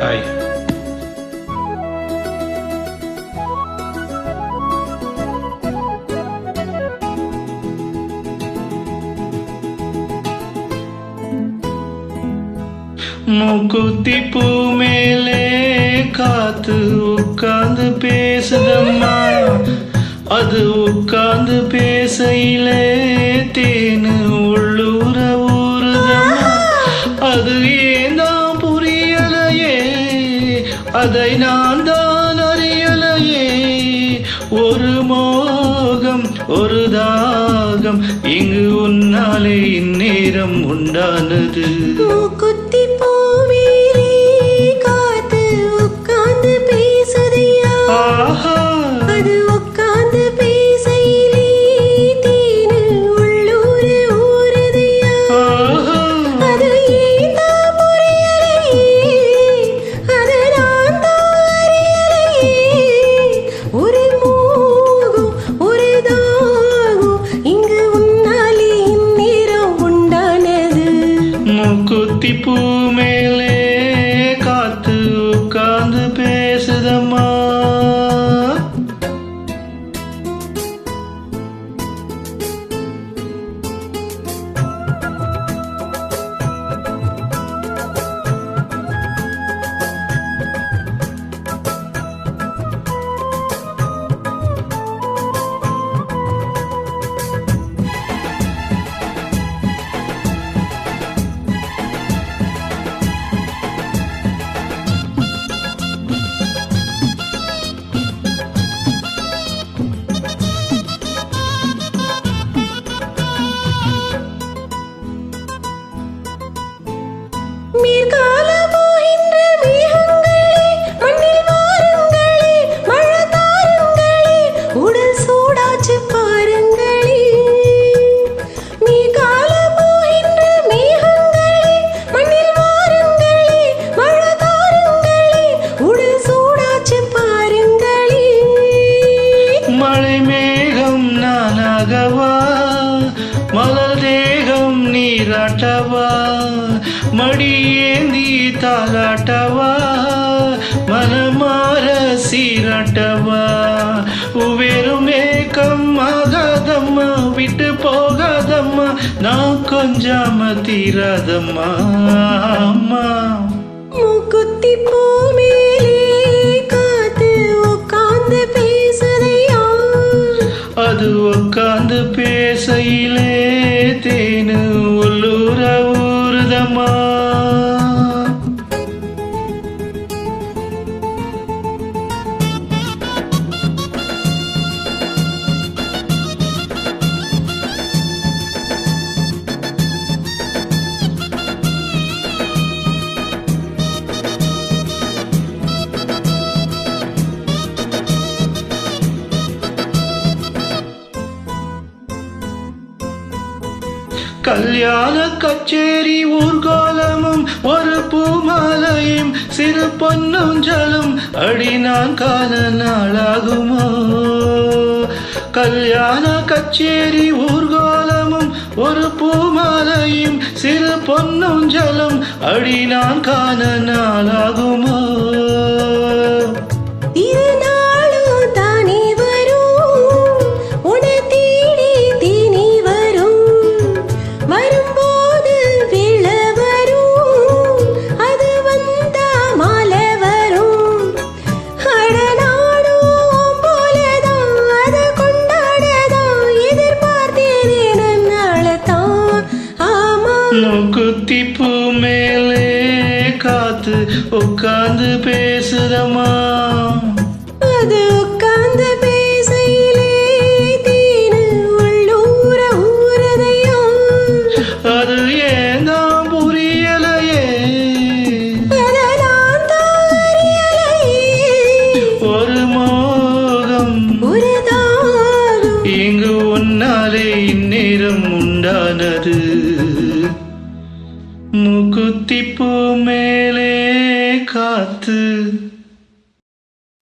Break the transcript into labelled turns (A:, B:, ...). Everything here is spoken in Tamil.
A: ஹாய் மூக்குத்தி பூ மேலே காத்து உட்கார்ந்து பேசுதம்மா. அது உட்கார்ந்து பேசையிலே அதை நான் தான் அறியலையே. ஒரு மோகம் ஒரு தாகம் இங்கு உன்னாலே இந்நேரம் உண்டானது.
B: மூக்குத்தி
A: Mirka நீராட்டவா மடியேந்தி தாலாட்டவா மனமாற சீராட்டவா? உவேரும் ஏக்கம் ஆகாதம்மா விட்டு போகாதம்மா நான் கொஞ்சாம தீராதம்மா அம்மா.
B: மூக்குத்தி பூ மேலே காத்து உட்கார்ந்து பேசுதையா
A: அது உட்காந்து பேசையிலே தேனு கல்யாண கச்சேரி ஊர்கோலமும் ஒரு பூமாலையும் சிறு பொன்னுஞ்சலும் அடி நான் கால நாளாகுமோ? கல்யாண கச்சேரி ஊர்கோலமும் ஒரு பூமாலையும் சிறு பொன்னுஞ்சலும் அடி நான் காண நாளாகும் மூக்குத்தி பூ மேலே காத்து உட்கார்ந்து பேசுதம்மா.
B: அது உட்கார்ந்து பேசையிலே தேனு உள்ளூர ஊரதையும்.
A: அது ஏன் தான் புரியலையே. ஒரு மோகம். இங்கு உன்னாலே இந்நேரம் உண்டானது. மூக்குத்தி மேலே காத்து